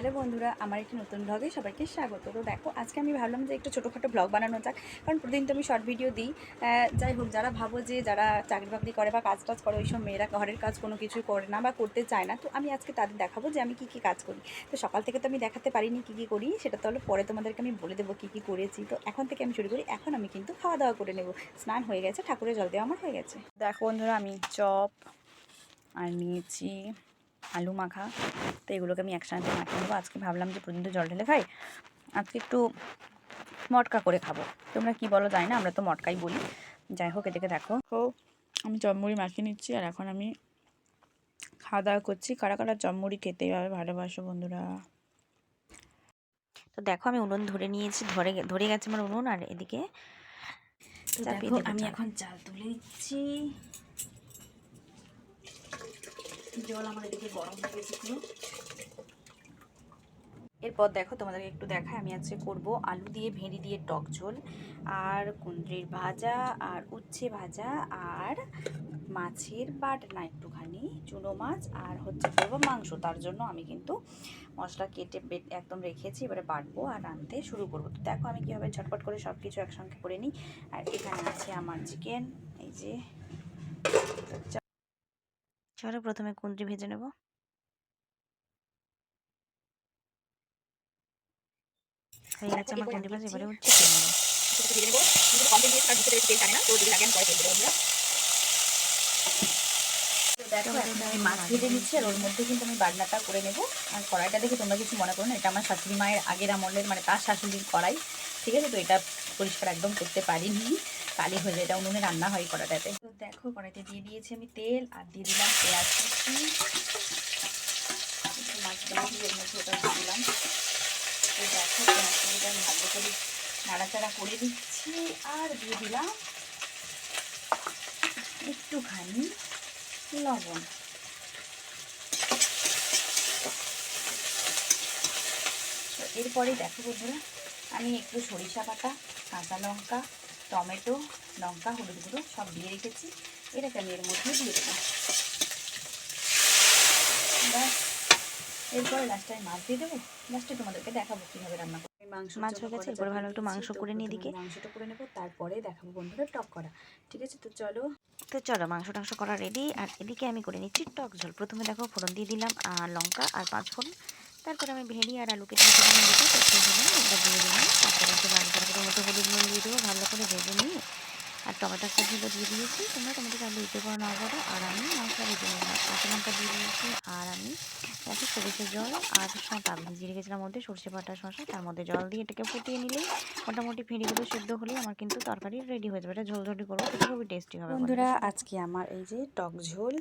Hello বন্ধুরা, আমার একটি নতুন ব্লগে সবাইকে স্বাগত। তো দেখো, আজকে আমি ভাবলাম যে একটু ছোটোখাটো ব্লগ বানানো যাক, কারণ প্রতিদিন তো আমি শর্ট ভিডিও দিই। যাই হোক, যারা ভাবো যে যারা চাকরি বাকরি করে বা কাজ টাজ করে, ওইসব মেয়েরা ঘরের কাজ কোনো কিছুই করে না বা করতে চায় না, তো আমি আজকে তাদের দেখাবো যে আমি কী কী কাজ করি। তো সকাল থেকে তো আমি দেখাতে পারিনি কী কী করি, সেটা তাহলে পরে তোমাদেরকে আমি বলে দেবো কী কী করেছি। তো এখন থেকে আমি শুরু করি, এখন আমি কিন্তু খাওয়া দাওয়া করে নেব। স্নান হয়ে গেছে, ঠাকুরের জল দেওয়া আমার হয়ে গেছে। দেখো বন্ধুরা, আমি চপ আর নিয়েছি আলু মাখা তো এগুলোকে আমি একসাথে মাখিয়ে নেব। আজকে ভাবলাম যে প্রতিদিন জল ঢেলে খাই আজকে একটু মটকা করে খাব। তোমরা কি বলো জানি না আমরা তো মটকাই বলি। যাই হোক এদিকে দেখো। হো আমি চপমুড়ি মাখিয়ে নিচ্ছি আর এখন আমি খাওয়া দাওয়া করছি। কারা কারা চপমুড়ি খেতে হবে ভালোবাসো বন্ধুরা? তো দেখো আমি উনুন ধরে নিয়েছি ধরে ধরে গেছে আমার উনুন আর এদিকে তো দেখো আমি এখন চাল তুলে দিচ্ছি। জল আমার এদিকে গরম হয়ে গেছে পুরো। এরপর দেখো তোমাদেরকে একটু দেখায় আমি আজকে করব আলু দিয়ে ভেঁড়ি দিয়ে টক ঝোল, আর কুঁদরির ভাজা, আর উচ্ছে ভাজা, আর মাছের বাটনা একটুখানি, চুনো মাছ, আর হচ্ছে করব মাংস। তার জন্য আমি কিন্তু মশলা কেটে একদম রেখেছি, এবারে বাটবো আর রাঁধতে শুরু করব। তো দেখো আমি কীভাবে ঝটপট করে সব কিছু একসঙ্গে করে নিই। আর এখানে আছে আমার চিকেন এই যে চলো প্রথমে কুঁদরি ভেজে নেব। হয়ে গেছে আমার কুঁদরি ভাজা, এবারে আমি মাছ ভেজে নিচ্ছি আর ওর মধ্যে কিন্তু বাটনাটা করে নেব। আর কড়াইটা দেখে তোমরা কিছু মনে করো না, এটা আমার শাশুড়ি মায়ের আগের আমলের মানে তার শাশুড়ির কড়াই, ঠিক আছে? তো এটা পরিষ্কার একদম করতে পারিনি। কালি হয়ে যায়, এটা উনুনে রান্না হয় এই কড়াইটাতে। তো দেখো, কড়াইতে দিয়ে দিয়েছি আমি তেল আর দিয়ে দিলাম পেঁয়াজ কুচি। দিলাম। তো দেখো আমি ভালো করে নাড়াচাড়া করে দিচ্ছি আর দিয়ে দিলাম একটুখানি লবণ। এরপরে দেখো বন্ধুরা, আমি একটু সরিষা বাটা, কাঁচা লঙ্কা টমেটো লঙ্কা হলুদ গুঁড়ো সব দিয়ে রেখেছি। এটাকে আমি এর মধ্যে দিয়ে দেবো। ব্যাস। এরপরে লাস্টে আমি মাছ দিয়ে দেবো। লাস্টে তোমাদেরকে দেখাবো কীভাবে রান্না করব মাংস মাছ হয়ে গেছে, এরপরে ভালো একটু মাংস করে নিই এদিকে। মাংসটা করে নেব তারপরে দেখাবো বন্ধুরা টক করা। ঠিক আছে তো চলো। তো চলো মাংস টাংস করা রেডি আর এদিকে আমি করে নিচ্ছি টক ঝোল। প্রথমে দেখো ফোড়ন দিয়ে দিলাম আর লঙ্কা আর পাঁচ ফোড়ন। তারপরে আমি ভেড়ি আর আলুকে দিয়ে দিলাম দিতে দিয়ে দিলাম। তারপরে একটু লাল করে মতো হলুদ নুন দিয়ে দেবো, ভালো করে ভেজে নিয়ে আর টমেটো সবজিটা দিয়ে দিয়েছি। তোমরা টমেটো চাইলে দিতে পারো না করো আর আমি মশলা ভেজে নিলাম কাঁচা লঙ্কা দিয়ে দিয়েছি। আর আমি দেখো সরিষার জল আর শসা ভিজিয়ে রেখেছিলাম মধ্যে সর্ষে বাটা শসা তার মধ্যে জল দিয়ে এটাকে ফুটিয়ে নিলেই মোটামুটি ফেঁড়িগুলো সেদ্ধ হলেই আমার কিন্তু তরকারি রেডি হয়ে যাবে। এটা ঝোল ঝোলটি করব এটা খুবই টেস্টি হবে বন্ধুরা আজকে আমার এই যে টক ঝোল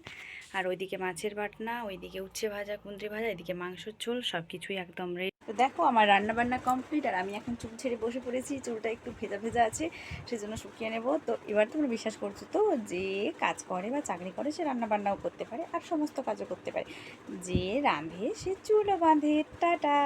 আর ওইদিকে মাছের বাটনা ওইদিকে উচ্ছে ভাজা কুঁদরি ভাজা এদিকে মাংসের ঝোল সব কিছুই একদম রেডি তো দেখো, আমার রান্নাবান্না কমপ্লিট আর আমি এখন চুল ছেড়ে বসে পড়েছি, চুলটা একটু ভেজা ভেজা আছে, সেজন্য শুকিয়ে নেব। তো এবার তোমরা বিশ্বাস করছ তো যে কাজ করে বা চাকরি করে সে রান্নাবান্নাও করতে পারে আর সমস্ত কাজও করতে পারে। যে রাঁধে সে চুলও বাঁধে। টাটা!